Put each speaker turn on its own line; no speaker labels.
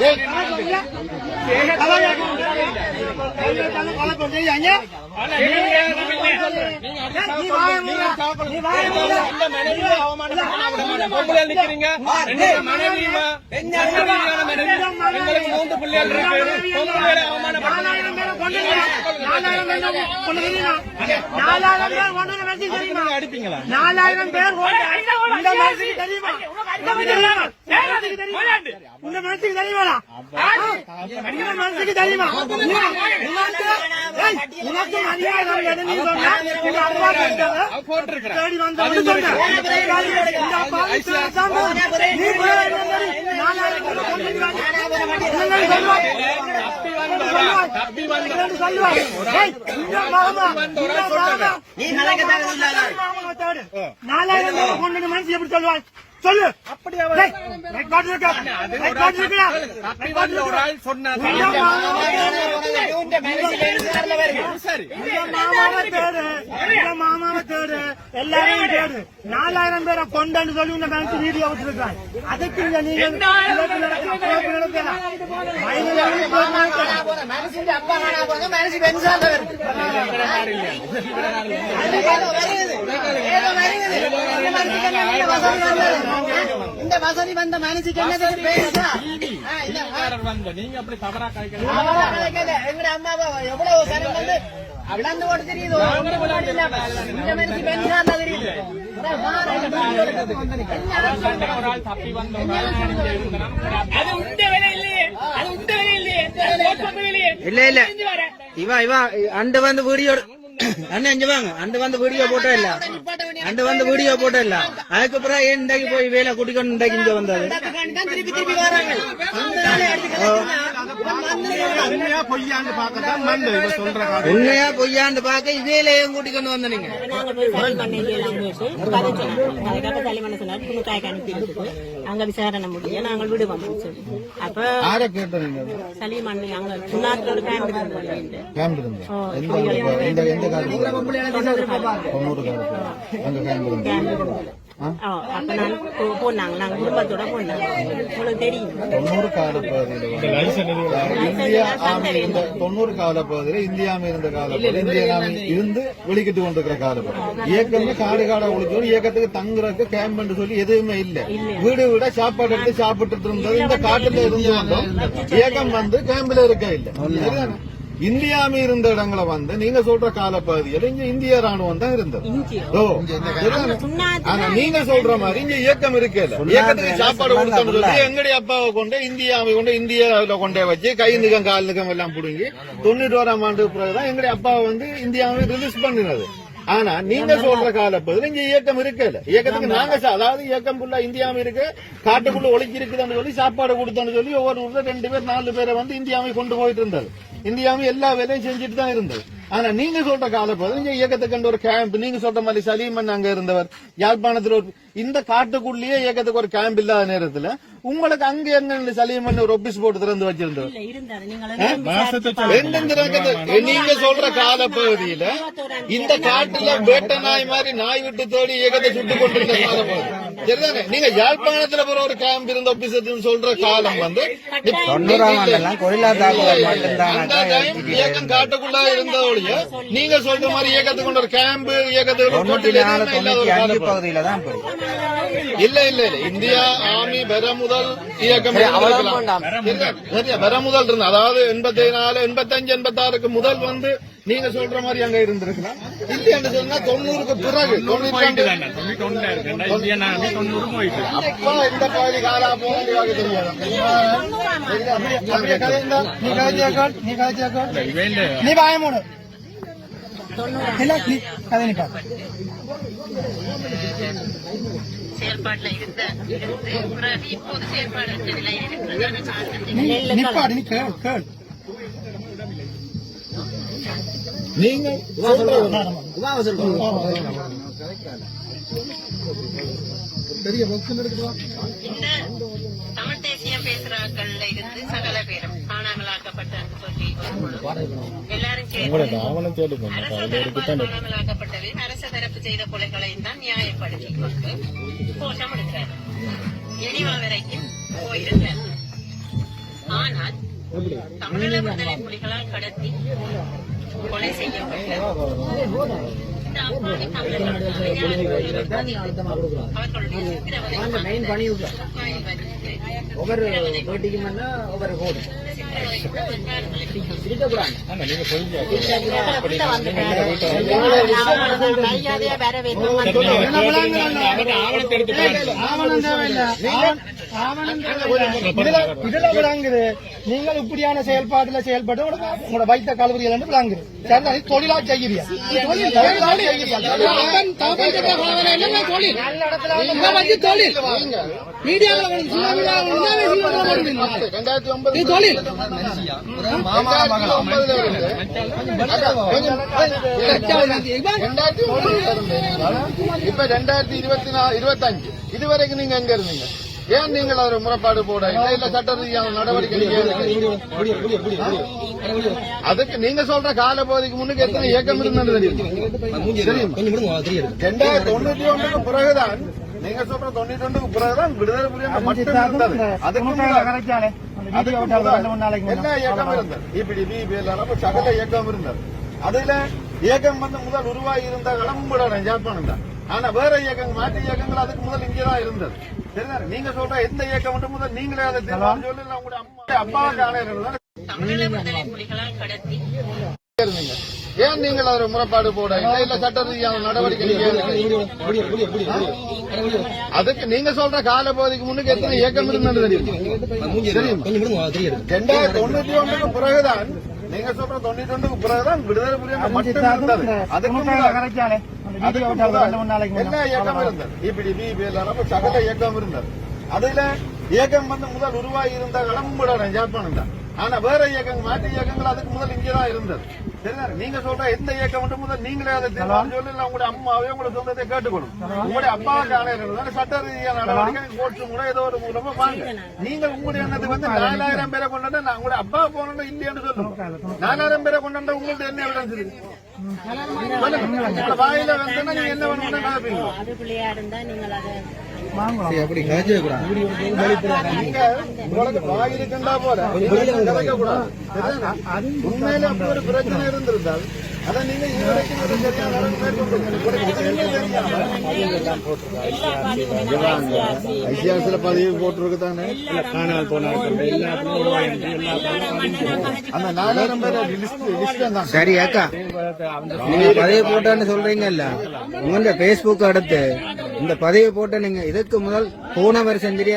దేశం நிக்கிறீங்க மனைவி மூன்று பிள்ளைகள் இருக்கு அவமானப்படுத்த
நாலாயிரம் பேர் ஓட்டு. இந்த மனசுக்கு தெரியுமா இந்த மனசுக்கு தெரியுமா? இந்த மனசுக்கு தெரியுமாடா? இந்த மனசுக்கு தெரியுமா உனக்கு மரியாதை நீ சொன்ன. உங்க அப்பா கேட்டவ. தேடி வந்தவன்னு சொன்ன. இந்த அப்பா நீ நாலாயிரம் பேர் கொண்டுருக்காங்க. நாலாயிரம் பேர் கொண்டு மனசு எப்படி சொல்லுவாய் சொல்லு
அப்படியே சொன்னார்
தேடு. எங்க மாமாவை தேடு. நாலாயிரம் பேரை கொண்டன்னு சொல்லி இந்த பேங்க் வீடியோ விட்டுருக்காங்க அதுக்கு இங்க நீங்க
மனசுக்கு இந்த வசதி வந்த மனசுக்கு என்ன பேசா
நீங்க அப்படி தவறா கிடைக்கல
எங்க அம்மா எவ்வளவு சனம் வந்து
இல்லையே ஓட்டு பண்ற வேலையே
இல்ல இல்ல இவன் இவன் அண்டு வந்து வீடியோ அண்ணன் இங்க வாங்க அண்டு வந்து வீடியோ போட்டோ இல்ல அண்டு வந்து வீடியோ போட்டோ இல்ல அதுக்கப்புறம் ஏன் இன்றைக்கு போய் வேலை குடிக்கணும் இன்றைக்கு இங்க வந்தது?
திருப்பி திருப்பி வராங்க
உண்மையா பொய்யான்னு பார்க்கத்தான் வந்து இவ சொல்ற காரணம்
உண்மையா பொய்யான்னு பார்க்க இதேல ஏன் கூட்டிக்கொண்டு வந்த நீங்க.
அங்க விசாரணை முடியும் நாங்கள் விடுவோம் சொல்லி. அப்ப சலீம் அண்ணி அங்க சுண்ணாத்துல ஒரு கேம்ப் இருந்து
தொண்ணூறு
அப்ப நான் போனாங்க நாங்க குடும்பத்தோட போனாங்க உங்களுக்கு தெரியும்
தொண்ணூறு கால பகுதியில இந்தியா இருந்த தொண்ணூறு கால பகுதியில் இந்தியா இருந்த கால இருந்து வெளிக்கிட்டு கொண்டிருக்கிற கால இயக்கமே காடு காடா ஒழிச்சோம் இயக்கத்துக்கு தங்குறதுக்கு கேம்ப் சொல்லி எதுவுமே இல்ல. வீடு விட சாப்பாடு எடுத்து சாப்பிட்டு இருந்தது. இந்த காட்டுல இருந்து வந்தோம் இயக்கம் வந்து கேம்ப்ல இருக்க இல்ல. சரிதானே? இந்திய ஆர்மி இருந்த இடங்களை வந்து நீங்க சொல்ற கால பகுதியில் இங்க இந்திய ராணுவம் தான் இருந்தது? ஆனா நீங்க சொல்ற மாதிரி இங்க இயக்கம் இருக்கல. இயக்கத்துக்கு சாப்பாடு கொடுத்தோம்னு சொல்லி எங்களுடைய அப்பாவை கொண்டு இந்தியாவை கொண்டு இந்தியாவில கொண்டே வச்சு கை நிகம் கால் நிகம் எல்லாம் புடுங்கி தொண்ணூற்றி ஓராம் ஆண்டு பிறகுதான் எங்களுடைய அப்பாவை வந்து இந்தியாவை ரிலீஸ் பண்ணினது. ஆனா நீங்க சொல்ற காலப்பகுதியில் இங்க இயக்கம் இருக்கல. இயக்கத்துக்கு நாங்க அதாவது இயக்கம் ஃபுல்லா இந்தியாவும் இருக்கு. காட்டுக்குள்ள ஒளிச்சு இருக்குதுன்னு சொல்லி சாப்பாடு கொடுத்தோன்னு சொல்லி ஒவ்வொரு ஊர்ல ரெண்டு பேர் நாலு பேரை வந்து இந்தியாவை கொண்டு போயிட்டு இருந்தது இந்தியாவும் எல்லா வேலையும் செஞ்சுட்டு தான் இருந்தது. ஆனா நீங்க சொல்ற காலப்பகுதியில் இங்க இயக்கத்துக்கு கண்ட ஒரு கேம்ப் நீங்க சொல்ற மாதிரி சலீமன் அங்க இருந்தவர் யாழ்ப்பாணத்துல ஒரு இந்த காட்டுக்குள்ளேயே இயக்கத்துக்கு ஒரு கேம்ப் இல்லாத நேரத்துல உங்களுக்கு அங்க எங்க சலீமன் ஒரு ஒபிஸ் போட்டு திறந்து
இருந்தாரு. நீங்க
சொல்ற கால பகுதியில இந்த காட்டுல வேட்டை நாய் மாதிரி நாய் விட்டு தேடி இயக்கத்தை சுட்டு கொண்டிருந்த காலம். சரிதானே? நீங்க யாழ்ப்பாணத்துல போற ஒரு கேம்ப் இருந்த ஆபீசர் சொல்ற காலம் வந்து இயக்கம் காட்டுக்குள்ள இருந்த ஒழிய நீங்க சொல்ற மாதிரி கொண்ட ஒரு கேம்ப் காலம்.
பகுதியில தான் போய்
இல்ல இல்ல இல்ல. இந்தியா ஆர்மி பெற முதல் இயக்கம் பெற முதல் இருந்த. அதாவது எண்பத்தி நாலு எண்பத்தஞ்சு எண்பத்தாறுக்கு முதல் வந்து நீங்க சொல்ற மாதிரி அங்க இருந்திருக்கலாம். இல்லைன்னு சொன்னா தொண்ணூறுக்கு பிறகு அப்பா இந்த பாதி காலா போக தெரியாது.
நீ கதைச்சாக்கோள் நீ கதைச்சாக்கோள்
வேண்டு
நீ வாய மூடு
செயல்பாட்டுல இருந்த பிறகு இப்போது
பெரிய
தமிழ் தேசியம் பேசுறாங்கள்ல இருந்து சகல பேரும் காணாமலாக்கப்பட்ட அரச தரப்பால் குணமலாக்கப்பட்டவை அரச தரப்பு செய்த கொலைகளையும் தான் நியாயப்படுத்தி கொண்டு கோஷம் எடுக்கிறார். இனிவா வரைக்கும் போயிருந்தார் ஆனால் தமிழீழ விடுதலை புலிகளால் கடத்தி கொலை செய்யப்பட்ட
ஒவ்வொரு ஒவ்வொரு கோடு
ஆவணம் தேவையில்லை இதுல விளங்குது. நீங்கள் இப்படியான செயல்பாட்டுல செயல்பட்டு உங்களோட வைத்த கல்லூரிகள் என்று விளங்குது. சரி நீ தொழிலா
இருந்து இப்ப ரெண்டாயிரத்தி இருபத்தி நாலு இருபத்தஞ்சு. இதுவரைக்கும் நீங்க எங்க இருந்தீங்க? ஏன் நீங்கள் ஒரு முறைப்பாடு போட? இல்ல இல்ல சட்ட ரீதியான நடவடிக்கை? அதுக்கு நீங்க சொல்ற கால போதைக்கு முன்னுக்கு எத்தனை இயக்கம் இருந்தது தெரியும்? தெரியுமா? ரெண்டாயிரத்தி தொண்ணூத்தி ஒன்றுக்கு பிறகுதான் நீங்க சொல்ற தொண்ணூத்தி ஒன்றுக்கு பிறகுதான் விடுதலை புலிகள் மட்டும் இருந்தது. அதுக்கு எல்லா இயக்கம் இருந்தது. இப்படி பிபிஎல் சகல இயக்கம் இருந்தது. அதுல இயக்கம் வந்து முதல் உருவாகி இருந்த இடம் ஜாப்பானம் தான். ஆனா வேற இயக்கங்கள் மாற்று இயக்கங்கள் அதுக்கு முதல் இங்கதான் இருந்தது. சரிதானே? நீங்க சொல்ற எந்த இயக்கம் மட்டும் முதல் நீங்களே அதை தீர்மானம் சொல்லி உங்களுடைய அம்மா அப்பாவுக்கு ஆணையர்கள் இருந்தீங்க ஏன் நீங்கள் ஒரு முறைப்பாடு போட? இல்ல சட்ட ரீதியான நடவடிக்கை? அதுக்கு நீங்க சொல்ற கால போதைக்கு முன்னுக்கு எத்தனை இயக்கம் இருந்தது? தெரியும்? ரெண்டாயிரத்தி தொண்ணூத்தி ஒன்றுக்கு பிறகுதான் நீங்க சொல்ற தொண்ணூத்தி ஒன்றுக்கு பிறகுதான் விடுதலை புலிகள் மட்டும் இருந்தது. அதுக்கு எல்லா இயக்கம் இருந்தது. இப்படி பிபிஎல் சகல இயக்கம் இருந்தது. அதுல இயக்கம் வந்து முதல் உருவாகி இருந்த இடம் ஜாப்பானம் தான் ஆனா வேற இயக்கங்கள் மாற்று இயக்கங்கள் அதுக்கு முதல் இங்கதான் இருந்தது. சரிதானே? நீங்க சொல்ற எந்த இயக்கம் மட்டும் முதல் நீங்களே அதை தீர்மானம் சொல்லி உங்களுடைய அம்மாவே உங்களுடைய சொந்தத்தை கேட்டுக்கணும் உங்களுடைய அப்பாவுக்கு ஆணையர்கள் சட்ட ரீதியான நடவடிக்கை கோர்ட்டு கூட ஏதோ ஒரு மூலமா வாங்க. நீங்க உங்களுடைய எண்ணத்துக்கு வந்து நாலாயிரம் பேரை கொண்டு நான் உங்களுடைய அப்பா போனோம் இல்லையான்னு சொல்லுங்க நாலாயிரம் பேரை கொண்டு உங்கள்ட்ட என்ன எவிடன்ஸ் இருக்கு? வாயில வந்தா நீங்க என்ன வேணும்னு
அப்படி
இருக்கண்டா போல? உண்மையில அப்படி ஒரு பிரச்சனை இருந்திருந்தால் ஐசிஆர்ஸ்ல பதிவு போட்டிருக்கு தானே? லிஸ்ட் தான்
சரி அக்கா நீங்க பதிவு போட்டேன்னு சொல்றீங்கல்ல? உங்க பேஸ்புக் அடுத்து இந்த பதிவு போட்ட நீங்க இதுக்கு முதல் போன வருஷம் தெரியா